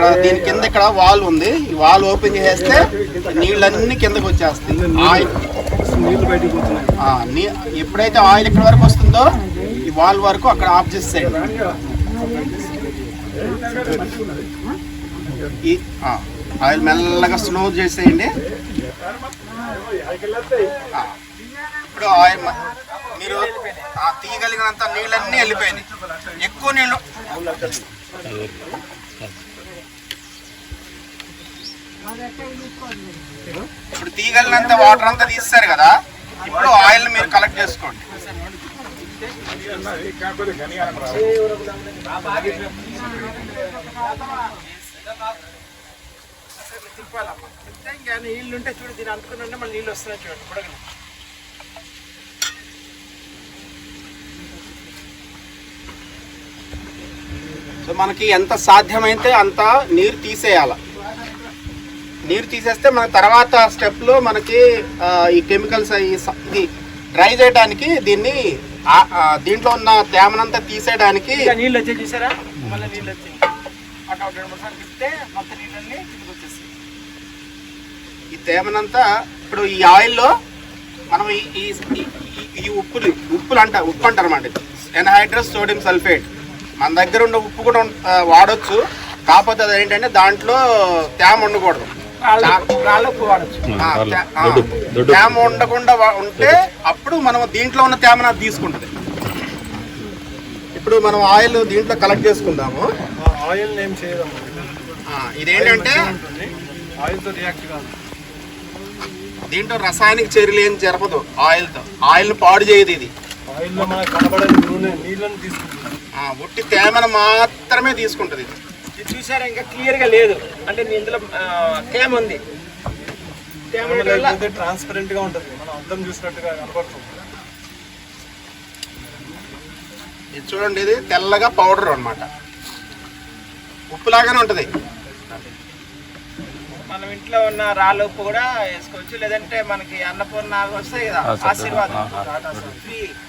ఇక్కడ దీని కింద ఇక్కడ వాల్ ఉంది. ఈ వాల్ ఓపెన్ చేస్తే నీళ్ళన్నీ కిందకి వచ్చేస్తాయి. ఆయిల్ నీళ్ళు బయటికి పోతున్నాయి. ఎప్పుడైతే ఆయిల్ ఇక్కడ వరకు వస్తుందో ఈ వాల్ వరకు అక్కడ ఆఫ్ చేసేయండి. ఈ ఆయిల్ మెల్లగా స్లో చేసేయండి. ఇప్పుడు ఆయిల్ మీరు తీయగలిగినంత నీళ్ళన్నీ వెళ్ళిపోయినాయి. ఎక్కువ నీళ్ళు. ఇప్పుడు తీగలినంత వాటర్ అంతా తీస్తారు కదా ఇప్పుడు ఆయిల్ మీరు కలెక్ట్ చేసుకోండి. ఇంకా నీళ్ళు ఉంటే చూడు దీని ఉంటే మళ్ళీ నీళ్ళు వస్తున్నాయి చూడండి బుడగలు సో మనకి ఎంత సాధ్యమైతే అంత నీరు తీసేయాలి. నీరు తీసేస్తే మన తర్వాత స్టెప్లో మనకి ఈ కెమికల్స్ ఇది డ్రై చేయడానికి దీన్ని దీంట్లో ఉన్న తేమనంతా తీసేయడానికి నీళ్ళు వచ్చాయి చూసారా? మళ్ళీ నీళ్ళు వచ్చాయి అటు ఒక రెండు మూడు సార్లు తిప్పితే మొత్తం నీళ్ళన్నీ కిందకి వచ్చేస్తాయి. ఈ తేమనంతా ఇప్పుడు ఈ ఆయిల్లో మనం ఈ ఈ- ఉప్పులు ఉప్పులు అంట ఉప్పు అంటారు అన్నమాట ఎన్హైడ్రస్ సోడియం సల్ఫేట్ మన దగ్గర ఉన్న ఉప్పు కూడా వాడొచ్చు. కాకపోతే అది ఏంటంటే దాంట్లో తేమ ఉండకూడదు. వాడచ్చు తేమ ఉండకుండా ఉంటే అప్పుడు మనం దీంట్లో ఉన్న తేమను అది తీసుకుంటుంది. ఇప్పుడు మనం ఆయిల్ దీంట్లో కలెక్ట్ చేసుకుందాము. ఆయిల్ ఏం చేయదమ్మా ఆ, ఇదేంటంటే ఆయిల్తో రియాక్ట్ కాదు. దీంట్లో రసాయనిక చర్యలు ఏం జరపదు ఆయిల్తో. ఆయిల్ని పాడు చేయదు ఇది. ఆయిల్లో మనకు నూనె నీళ్ళని తీసుకుంటుంది. ఆ, ఉట్టి తేమను మాత్రమే తీసుకుంటుంది ఇది. ఇది చూసారా? ఇంకా క్లియర్గా లేదు. అంటే నీ ఇందులో తేమ ఉంది. తేమ ఉండడం వల్ల లేకపోతే ట్రాన్స్పరెంట్గా ఉంటుంది. మనం అర్థం చూసినట్టుగా కనబడుతుంది ఇది చూడండి ఇది తెల్లగా పౌడర్ అన్నమాట. ఉప్పులాగానే ఉంటుంది. మనం ఇంట్లో ఉన్న రాళ్ళ ఉప్పు కూడా వేసుకోవచ్చు. లేదంటే మనకి అన్నపూర్ణ వస్తాయి కదా ఆశీర్వాదం.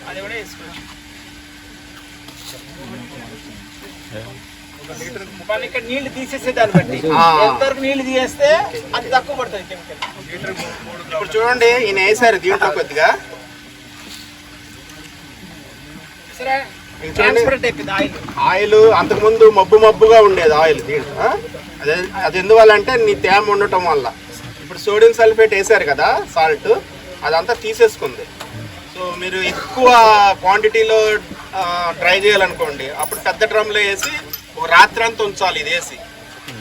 అది కూడా వేసుకోవచ్చు. మన ఇక్కడ నీళ్ళు తీసేసే దాన్ని బట్టి. ఆ. ఎంతవరకు నీళ్ళు తీసేస్తే అది తక్కువ పడుతుంది కెమికల్ ఇప్పుడు చూడండి ఈయన వేసారు దీంట్లో కొద్దిగా. ఆయిల్. ఆయిల్ అంతకుముందు మబ్బు మబ్బుగా ఉండేది ఆయిల్ దీంట్లో? అదే అది ఎందువల్ల అంటే నీ తేమ ఉండటం వల్ల. ఇప్పుడు సోడియం సల్ఫేట్ వేసారు కదా సాల్ట్ అదంతా తీసేసుకుంది. సో మీరు ఎక్కువ క్వాంటిటీలో ట్రై చేయాలనుకోండి అప్పుడు పెద్ద డ్రమ్లో వేసి ఒక రాత్రి అంతా ఉంచాలి ఇది వేసి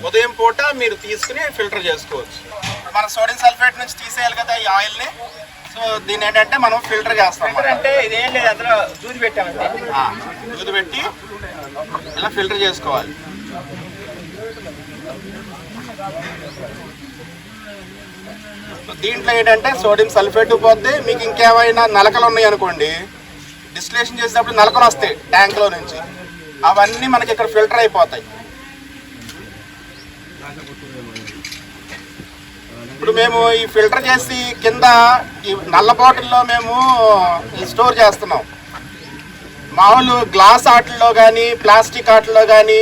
ఉదయం పూట మీరు తీసుకుని ఫిల్టర్ చేసుకోవచ్చు. మన సోడియం సల్ఫేట్ నుంచి తీసేయాలి కదా ఈ ఆయిల్ని సో దీని ఏంటంటే మనం ఫిల్టర్ చేస్తాం అంటే ఇదేం లేదు అందులో దూది పెట్టామంటే ఆ, దూది పెట్టి ఇలా ఫిల్టర్ చేసుకోవాలి. దీంట్లో ఏంటంటే సోడియం సల్ఫేట్ పోతే మీకు ఇంకేమైనా నలకలు ఉన్నాయి అనుకోండి డిస్టిలేషన్ చేసేటప్పుడు నలకలు వస్తాయి ట్యాంక్లో నుంచి. అవన్నీ మనకి ఇక్కడ ఫిల్టర్ అయిపోతాయి. ఇప్పుడు మేము ఈ ఫిల్టర్ చేసి కింద ఈ నల్ల బాటిల్లో మేము స్టోర్ చేస్తున్నాం. మామూలు గ్లాస్ ఆటల్లో కానీ ప్లాస్టిక్ ఆటల్లో కానీ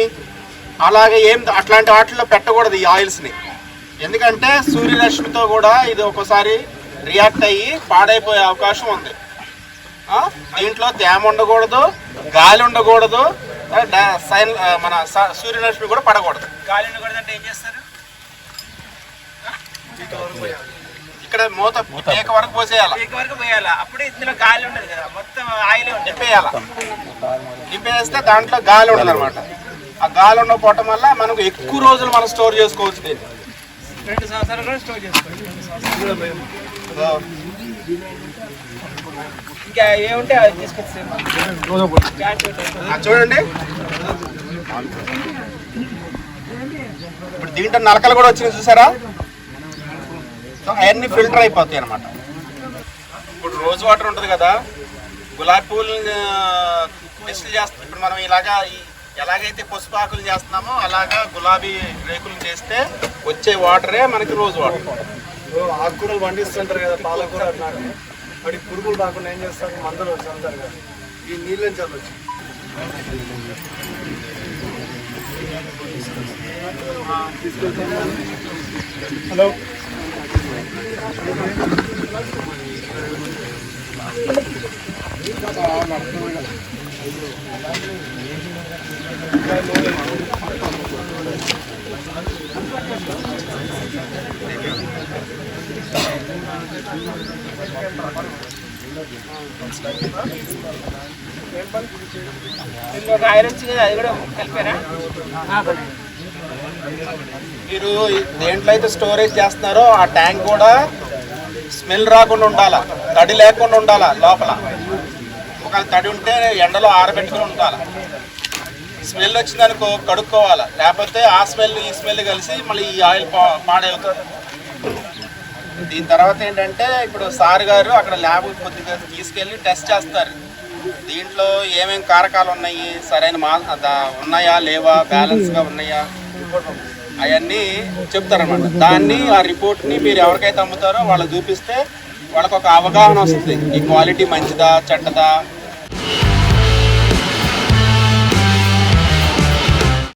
అలాగే ఏం అట్లాంటి వాటిల్లో పెట్టకూడదు ఈ ఆయిల్స్ని ఎందుకంటే సూర్యరశ్మితో కూడా ఇది ఒక్కోసారి రియాక్ట్ అయ్యి పాడైపోయే అవకాశం ఉంది. దీంట్లో తేమ ఉండకూడదు గాలి ఉండకూడదు సైన్ మన సూర్యరశ్మి కూడా పడకూడదు. గాలి ఉండకూడదంటే ఏం చేస్తారు? ఇక్కడ మూత ఏక వరకు పోసేయాలి? పీక వరకు పోయాలా అప్పుడే ఇందులో గాలి ఉండదు కదా మొత్తం ఆయిల్ నింపేయాల? నింపేస్తే దాంట్లో గాలి ఉండదు అనమాట ఆ గాలి ఉండకపోవటం వల్ల మనకు ఎక్కువ రోజులు మనం స్టోర్ చేసుకోవచ్చు దీన్ని. రెండు సంవత్సరాలు కూడా స్టోర్ చేసుకోవచ్చు. ఇంకా ఏముంటే అది. ఆ చూడండి. ఇప్పుడు దీంట్లో నలకలు కూడా వచ్చినాయి చూసారా? సో అవన్నీ ఫిల్టర్ అయిపోతాయి అనమాట ఇప్పుడు రోజ్ వాటర్ ఉంటుంది కదా గులాబీ పూలని డిస్టిల్ చేస్తాం ఇప్పుడు మనం ఇలాగా ఈ- ఎలాగైతే పసుపు ఆకులు చేస్తున్నామో అలాగా గులాబీ రేకులు చేస్తే వచ్చే వాటరే మనకి రోజ్ వాటర్ ఆకుకూరలు పండిస్తుంటారు కదా పాలకూర మరి పురుగులు రాకుండా ఏం చేస్తారు? మందులు చల్లుతారు కదా. ఈ నీళ్ళని చల్లొచ్చు హలో. మీరు దేంట్లో అయితే స్టోరేజ్ చేస్తున్నారో ఆ ట్యాంక్ కూడా స్మెల్ రాకుండా ఉండాలా? తడి లేకుండా ఉండాలా లోపల? ఒకవేళ తడి ఉంటే ఎండలో ఆరబెట్టుకుని ఉండాలి? స్మెల్ వచ్చిందనుకో కడుక్కోవాలి? లేకపోతే ఆ స్మెల్ ఈ స్మెల్ కలిసి మళ్ళీ ఈ ఆయిల్ పా- పాడవుతుంది. దీని తర్వాత ఏంటంటే ఇప్పుడు సార్ గారు అక్కడ ల్యాబ్ కొద్దిగా తీసుకెళ్ళి టెస్ట్ చేస్తారు. దీంట్లో ఏమేమి కారకాలు ఉన్నాయి? సరైన మా దా- ఉన్నాయా? లేవా? బ్యాలెన్స్గా ఉన్నాయా? అవన్నీ చెప్తారనమాట దాన్ని ఆ రిపోర్ట్ని మీరు ఎవరికైతే అమ్ముతారో వాళ్ళు చూపిస్తే వాళ్ళకు ఒక అవగాహన వస్తుంది. ఈ క్వాలిటీ మంచిదా? చెడ్డదా?